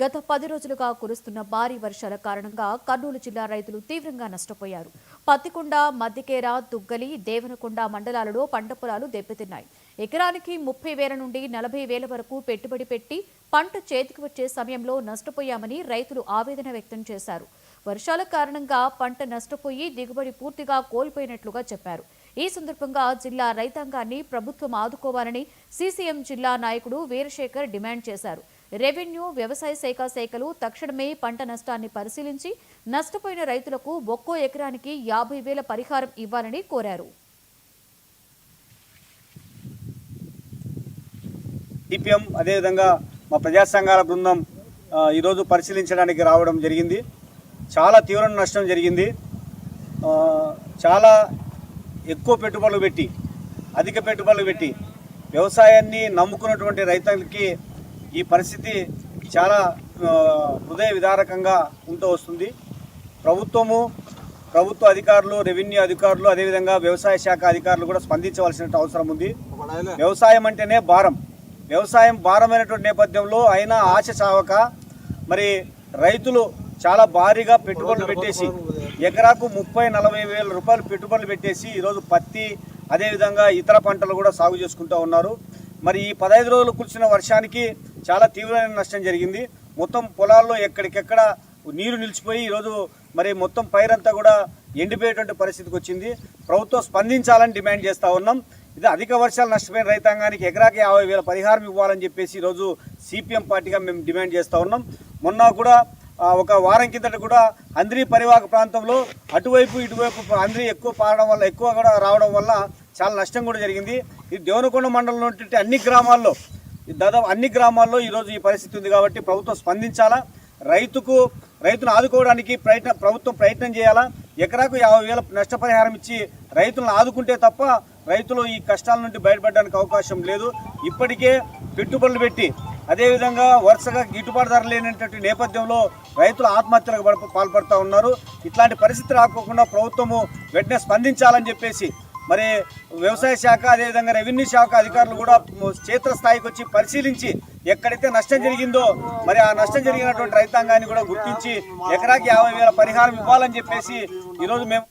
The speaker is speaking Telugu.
గత పది రోజులుగా కురుస్తున్న భారీ వర్షాల కారణంగా కర్నూలు జిల్లా రైతులు తీవ్రంగా నష్టపోయారు. పత్తికొండ మద్దికేర దుగ్గలి దేవనకొండ మండలాలలో పంట పొలాలు దెబ్బతిన్నాయి. ఎకరానికి ముప్పై వేల నుండి నలభై వేల వరకు పెట్టుబడి పెట్టి పంట చేతికి వచ్చే సమయంలో నష్టపోయామని రైతులు ఆవేదన వ్యక్తం చేశారు. వర్షాల కారణంగా పంట నష్టపోయి దిగుబడి పూర్తిగా కోల్పోయినట్లుగా చెప్పారు. ఈ సందర్భంగా జిల్లా రైతాంగాన్ని ప్రభుత్వం ఆదుకోవాలని సీసీఎం జిల్లా నాయకుడు వీరశేఖర్ డిమాండ్ చేశారు. రెవెన్యూ వ్యవసాయ శాఖ శాఖలు తక్షణమే పంట నష్టాన్ని పరిశీలించి నష్టపోయిన రైతులకు ఒక్కో ఎకరానికి యాభై వేల పరిహారం ఇవ్వాలని కోరారు. సిపిఎం అదేవిధంగా మా ప్రజా సంఘాల బృందం ఈరోజు పరిశీలించడానికి రావడం జరిగింది. చాలా తీవ్ర నష్టం జరిగింది. చాలా ఎక్కువ పెట్టుబడులు పెట్టి అధిక పెట్టుబడులు పెట్టి వ్యవసాయాన్ని నమ్ముకున్నటువంటి రైతులకి ఈ పరిస్థితి చాలా హృదయ విదారకంగా ఉంటూ వస్తుంది. ప్రభుత్వము ప్రభుత్వ అధికారులు రెవెన్యూ అధికారులు అదేవిధంగా వ్యవసాయ శాఖ అధికారులు కూడా స్పందించవలసిన అవసరం ఉంది. వ్యవసాయం అంటేనే భారం. వ్యవసాయం భారమైనటువంటి నేపథ్యంలో అయినా ఆశ చావక మరి రైతులు చాలా భారీగా పెట్టుబడులు పెట్టేసి ఎకరాకు ముప్పై నలభై వేల రూపాయలు పెట్టుబడులు పెట్టేసి ఈరోజు పత్తి అదేవిధంగా ఇతర పంటలు కూడా సాగు చేసుకుంటూ ఉన్నారు. మరి ఈ పదహైదు రోజులు కురిసిన వర్షానికి చాలా తీవ్రమైన నష్టం జరిగింది. మొత్తం పొలాల్లో ఎక్కడికెక్కడ నీరు నిలిచిపోయి ఈరోజు మరి మొత్తం పైరంతా కూడా ఎండిపోయేటువంటి పరిస్థితికి వచ్చింది. ప్రభుత్వం స్పందించాలని డిమాండ్ చేస్తూ ఉన్నాం. ఇది అధిక వర్షాలు నష్టపోయిన రైతాంగానికి ఎకరాకి యాభై వేల పరిహారం ఇవ్వాలని చెప్పేసి ఈరోజు సిపిఎం పార్టీగా మేము డిమాండ్ చేస్తూ ఉన్నాం. మొన్న కూడా ఒక వారం కిందట కూడా అంద్రి పరివాహక ప్రాంతంలో అటువైపు ఇటువైపు అంద్రి ఎక్కువ పారడం వల్ల ఎక్కువ కూడా రావడం వల్ల చాలా నష్టం కూడా జరిగింది. ఈ దేవనకొండ మండలంలో అన్ని గ్రామాల్లో ఈ దాదాపు అన్ని గ్రామాల్లో ఈరోజు ఈ పరిస్థితి ఉంది కాబట్టి ప్రభుత్వం స్పందించాలా? రైతుకు రైతును ఆదుకోవడానికి ప్రయత్నం ప్రభుత్వం ప్రయత్నం చేయాలా? ఎకరాకు యాభై వేల నష్టపరిహారం ఇచ్చి రైతులను ఆదుకుంటే తప్ప రైతులు ఈ కష్టాల నుండి బయటపడడానికి అవకాశం లేదు. ఇప్పటికే పెట్టుబడులు పెట్టి అదేవిధంగా వరుసగా గిట్టుబాటు ధర లేనటువంటి నేపథ్యంలో రైతులు ఆత్మహత్యలకు పాల్పడుతూ ఉన్నారు. ఇట్లాంటి పరిస్థితి రాకోకుండా ప్రభుత్వము వెంటనే స్పందించాలని చెప్పేసి మరి వ్యవసాయ శాఖ అదేవిధంగా రెవెన్యూ శాఖ అధికారులు కూడా క్షేత్రస్థాయికి వచ్చి పరిశీలించి ఎక్కడైతే నష్టం జరిగిందో మరి ఆ నష్టం జరిగినటువంటి రైతాంగాన్ని కూడా గుర్తించి ఎకరాకి యాభై వేల పరిహారం ఇవ్వాలని చెప్పేసి ఈరోజు మేము